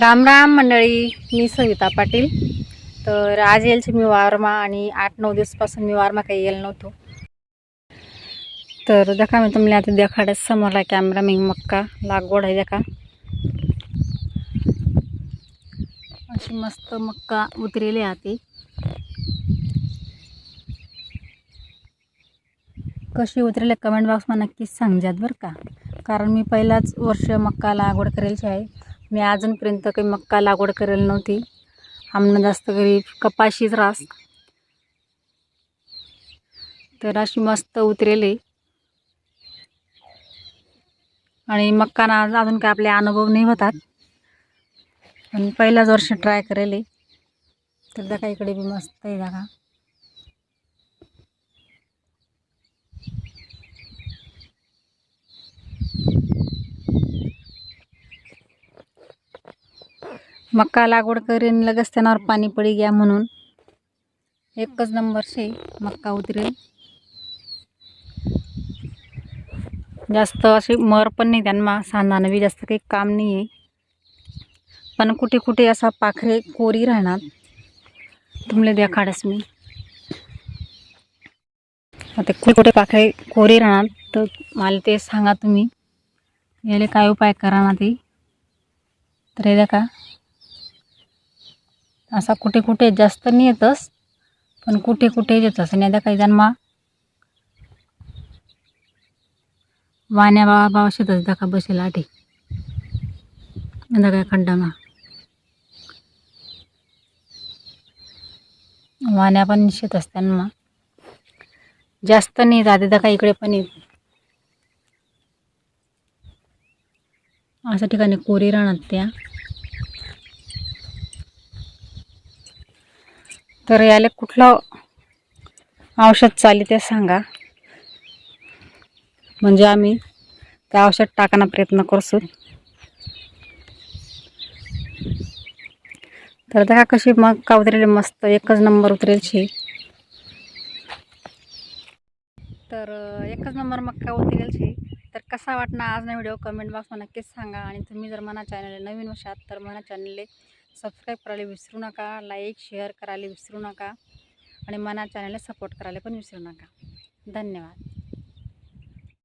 राम राम मंडळी मी सविता पाटील. तर आज येलची मी वारमा आणि आठ नऊ दिवसपासून मी वारमा काही येईल नव्हतो. तर देखा मी तुम्हाला आता देखाडत समोरला कॅमेरा मी मक्का लागवड आहे देखा. अशी मस्त मक्का उतरेली आहे कशी उतरेले कमेंट बॉक्समध्ये नक्कीच सांगजात बरं का. कारण मी पहिलाच वर्ष मक्का लागवड करेलची आहे. मी अजूनपर्यंत काही मक्का लागवड करेल नव्हती. आमनं जास्त घरी कपाशीच रास. तर अशी मस्त उतरेली आणि मक्काना अजून काय आपले अनुभव नाही होतात. पण पहिलाच वर्ष ट्राय करेल तर दाखा इकडे बी मस्त आहे जागा मका लागवड करीन लगेच त्यावर पाणी पडी घ्या म्हणून. एकच नंबर शे मक्का उतरेल. जास्त असे मर पण नाही त्यांना सांदानं बी जास्त काही काम नाही आहे. पण कुठे कुठे असा पाखरे कोरी राहणार. तुमले देखाडस मी. आता कुठे कुठे पाखरे कोरी राहणार तर मला ते सांगा तुम्ही. याले काय उपाय करा ना ते. तर हे का असा कुठे कुठे जास्त नाही येतस पण कुठे कुठे येतस आणि आता काही जन्मा वाण्या बाबा बाबा शेतच दाखा बसेल आठे. आता काय खड्डामा वाण्या पण शेत असताना जास्त नाही जाते दाखा इकडे पण येत अशा ठिकाणी कोरी राहणार त्या. तर याला कुठलं औषध चाली ते सांगा. म्हणजे आम्ही ते औषध टाकण्याचा प्रयत्न करसू तर त्या कशी मग का उतरेल मस्त एकच नंबर उतरेल शे. तर एकच नंबर मक्का उतरेल शे. तर कसा वाटणार आज ना व्हिडिओ कमेंट बॉक्समध्ये नक्कीच सांगा. आणि तुम्ही जर मना चॅनल नवीन असाल तर मना चॅनलला सबस्क्राईब करायला विसरू नका लाईक शेअर करायला विसरू नका आणि मना चॅनलला सपोर्ट करायला पण विसरू नका. धन्यवाद.